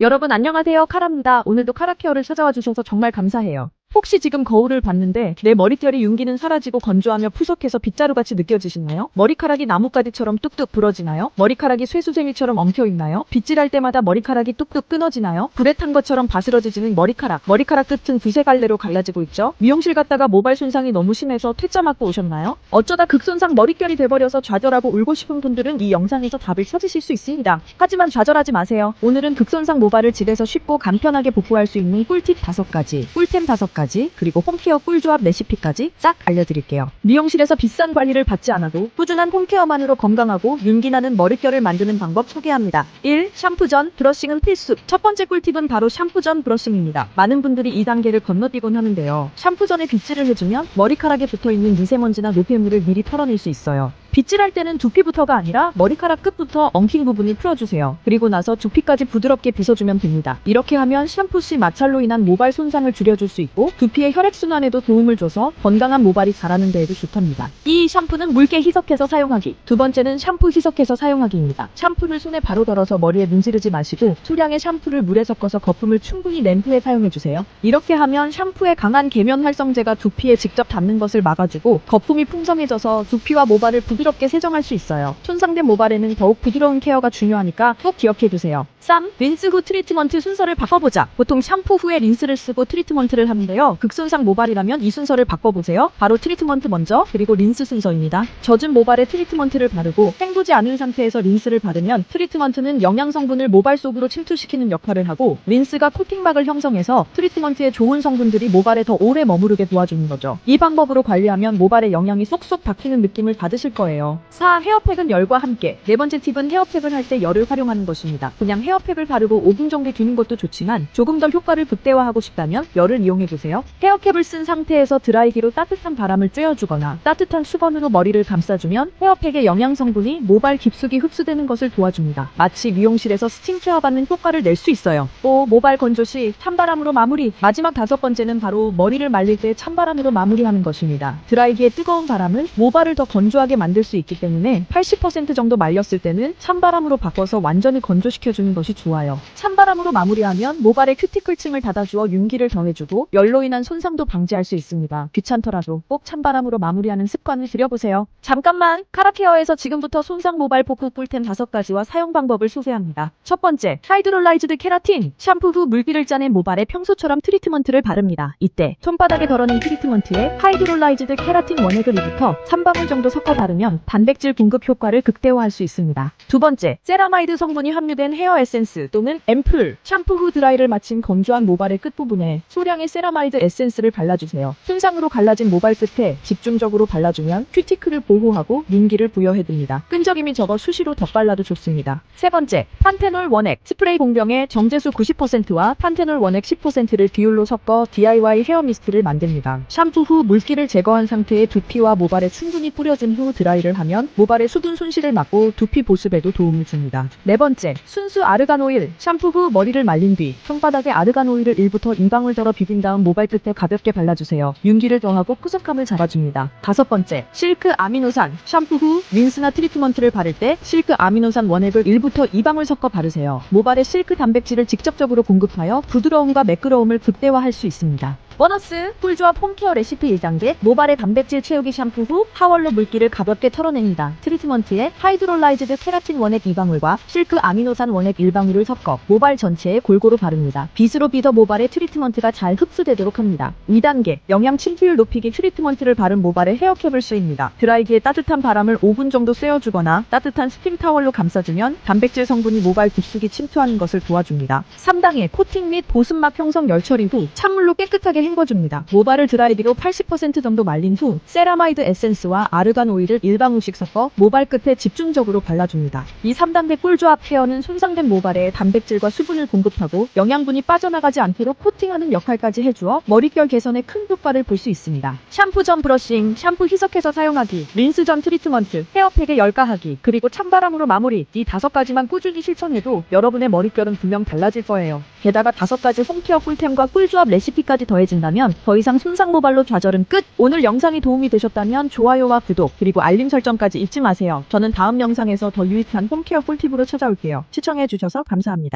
여러분 안녕하세요 카라입니다. 오늘도 카라케어를 찾아와 주셔서 정말 감사해요. 혹시 지금 거울을 봤는데 내 머리털이 윤기는 사라지고 건조하며 푸석해서 빗자루같이 느껴지시나요? 머리카락이 나뭇가지처럼 뚝뚝 부러지나요? 머리카락이 쇠수쟁이처럼 엉켜있나요? 빗질할 때마다 머리카락이 뚝뚝 끊어지나요? 불에 탄 것처럼 바스러지는 머리카락 머리카락 끝은 두세 갈래로 갈라지고 있죠? 미용실 갔다가 모발 손상이 너무 심해서 퇴짜 맞고 오셨나요? 어쩌다 극손상 머릿결이 돼버려서 좌절하고 울고 싶은 분들은 이 영상에서 답을 찾으실 수 있습니다. 하지만 좌절하지 마세요. 오늘은 극손상 모발을 집에서 쉽고 간편하게 복구할 수 있는 꿀팁 5가지, 꿀템 5가지, 그리고 홈케어 꿀조합 레시피까지 싹 알려드릴게요. 미용실에서 비싼 관리를 받지 않아도 꾸준한 홈케어만으로 건강하고 윤기나는 머릿결을 만드는 방법 소개합니다. 1. 샴푸 전 브러싱은 필수. 첫 번째 꿀팁은 바로 샴푸 전 브러싱입니다. 많은 분들이 이 단계를 건너뛰곤 하는데요. 샴푸 전에 빗질을 해주면 머리카락에 붙어있는 미세먼지나 노폐물을 미리 털어낼 수 있어요. 빗질할 때는 두피부터가 아니라 머리카락 끝부터 엉킨 부분을 풀어주세요. 그리고 나서 두피까지 부드럽게 빗어주면 됩니다. 이렇게 하면 샴푸 시 마찰로 인한 모발 손상을 줄여줄 수 있고 두피의 혈액순환에도 도움을 줘서 건강한 모발이 자라는 데에도 좋답니다. 이 샴푸는 물게 희석해서 사용하기. 두 번째는 샴푸 희석해서 사용하기입니다. 샴푸를 손에 바로 덜어서 머리에 문지르지 마시고 수량의 샴푸를 물에 섞어서 거품을 충분히 낸 후에 사용해주세요. 이렇게 하면 샴푸의 강한 계면 활성제가 두피에 직접 닿는 것을 막아주고 거품이 풍성해져서 두피와 모발을 부 드럽게 세정할 수 있어요. 손상된 모발에는 더욱 부드러운 케어가 중요하니까 꼭 기억해두세요. 3. 린스 후 트리트먼트 순서를 바꿔보자. 보통 샴푸 후에 린스를 쓰고 트리트먼트를 하는데요. 극손상 모발이라면 이 순서를 바꿔보세요. 바로 트리트먼트 먼저, 그리고 린스 순서입니다. 젖은 모발에 트리트먼트를 바르고 헹구지 않은 상태에서 린스를 바르면 트리트먼트는 영양 성분을 모발 속으로 침투시키는 역할을 하고 린스가 코팅막을 형성해서 트리트먼트의 좋은 성분들이 모발에 더 오래 머무르게 도와주는 거죠. 이 방법으로 관리하면 모발에 영양이 쏙쏙 박히는 느낌을 받으실 거예요. 4. 헤어팩은 열과 함께. 네 번째 팁은 헤어팩을 할 때 열을 활용하는 것입니다. 그냥 헤어팩을 바르고 5분 정도 두는 것도 좋지만 조금 더 효과를 극대화하고 싶다면 열을 이용해 보세요. 헤어캡을 쓴 상태에서 드라이기로 따뜻한 바람을 쬐어주거나 따뜻한 수건으로 머리를 감싸주면 헤어팩의 영양 성분이 모발 깊숙이 흡수되는 것을 도와줍니다. 마치 미용실에서 스팀 케어 받는 효과를 낼 수 있어요. 또 모발 건조 시 찬바람으로 마무리. 마지막 다섯 번째는 바로 머리를 말릴 때 찬바람으로 마무리하는 것입니다. 드라이기의 뜨거운 바람은 모발을 더 건조하게 만들 수 있기 때문에 80% 정도 말렸을 때는 찬바람으로 바꿔서 완전히 건조시켜주는 것이 좋아요. 찬 바람으로 마무리하면 모발의 큐티클층을 닫아주어 윤기를 더해주고 열로 인한 손상도 방지할 수 있습니다. 귀찮더라도 꼭 찬바람으로 마무리하는 습관을 들여보세요. 잠깐만! 카라케어에서 지금부터 손상 모발 복구 꿀템 5가지와 사용 방법을 소개합니다. 첫 번째, 하이드롤라이즈드 케라틴. 샴푸 후 물기를 짜낸 모발에 평소처럼 트리트먼트를 바릅니다. 이때 손바닥에 덜어낸 트리트먼트에 하이드롤라이즈드 케라틴 원액을 2부터 3방울 정도 섞어 바르면 단백질 공급 효과를 극대화할 수 있습니다. 두 번째, 세라마이드 성분이 함유된 헤어 에센스 또는 앰플. 샴푸 후 드라이를 마친 건조한 모발의 끝부분에 소량의 세라마이드 에센스를 발라주세요. 손상으로 갈라진 모발 끝에 집중적으로 발라주면 큐티클을 보호하고 윤기를 부여해줍니다. 끈적임이 적어 수시로 덧발라도 좋습니다. 세 번째, 판테놀 원액. 스프레이 공병에 정제수 90%와 판테놀 원액 10%를 비율로 섞어 DIY 헤어 미스트를 만듭니다. 샴푸 후 물기를 제거한 상태의 두피와 모발에 충분히 뿌려준 후 드라이를 하면 모발의 수분 손실을 막고 두피 보습에도 도움을 줍니다. 네 번째, 순수 아르간 오일. 샴푸 후 머리를 말린 뒤 손바닥에 아르간 오일을 1부터 2방울 덜어 비빈 다음 모발 끝에 가볍게 발라주세요. 윤기를 더하고 푸석함을 잡아줍니다. 다섯 번째, 실크 아미노산. 샴푸 후 린스나 트리트먼트를 바를 때 실크 아미노산 원액을 1부터 2방울 섞어 바르세요. 모발에 실크 단백질을 직접적으로 공급하여 부드러움과 매끄러움을 극대화할 수 있습니다. 보너스 꿀조합 홈케어 레시피 1단계 모발의 단백질 채우기 샴푸 후 타월로 물기를 가볍게 털어냅니다. 트리트먼트에 하이드롤라이즈드 케라틴 원액 2방울과 실크 아미노산 원액 1방울을 섞어 모발 전체에 골고루 바릅니다. 빗으로 빗어 모발에 트리트먼트가 잘 흡수되도록 합니다. 2단계 영양 침투율 높이기 트리트먼트를 바른 모발에 헤어캡을 쏘입니다. 드라이기에 따뜻한 바람을 5분 정도 쐬어주거나 따뜻한 스팀 타월로 감싸주면 단백질 성분이 모발 깊숙이 침투하는 것을 도와줍니다. 3단계 코팅 및 보습막 형성 열 처리 후 찬물로 깨끗하게 헹궈줍니다. 모발을 드라이기로 80% 정도 말린 후 세라마이드 에센스와 아르간 오일을 1방울씩 섞어 모발 끝에 집중적으로 발라줍니다. 이 3단계 꿀조합 케어는 손상된 모발에 단백질과 수분을 공급하고 영양분이 빠져나가지 않도록 코팅하는 역할까지 해주어 머릿결 개선에 큰 효과를 볼 수 있습니다. 샴푸 전 브러싱, 샴푸 희석해서 사용하기, 린스 전 트리트먼트, 헤어팩에 열가하기, 그리고 찬바람으로 마무리 이 다섯 가지만 꾸준히 실천해도 여러분의 머릿결은 분명 달라질 거예요. 게다가 다섯 가지 홈케어 꿀템과 꿀조합 레시피까지 더해진 다면 더 이상 손상 모발로 좌절은 끝! 오늘 영상이 도움이 되셨다면 좋아요와 구독, 그리고 알림 설정까지 잊지 마세요. 저는 다음 영상에서 더 유익한 홈케어 꿀팁으로 찾아올게요. 시청해주셔서 감사합니다.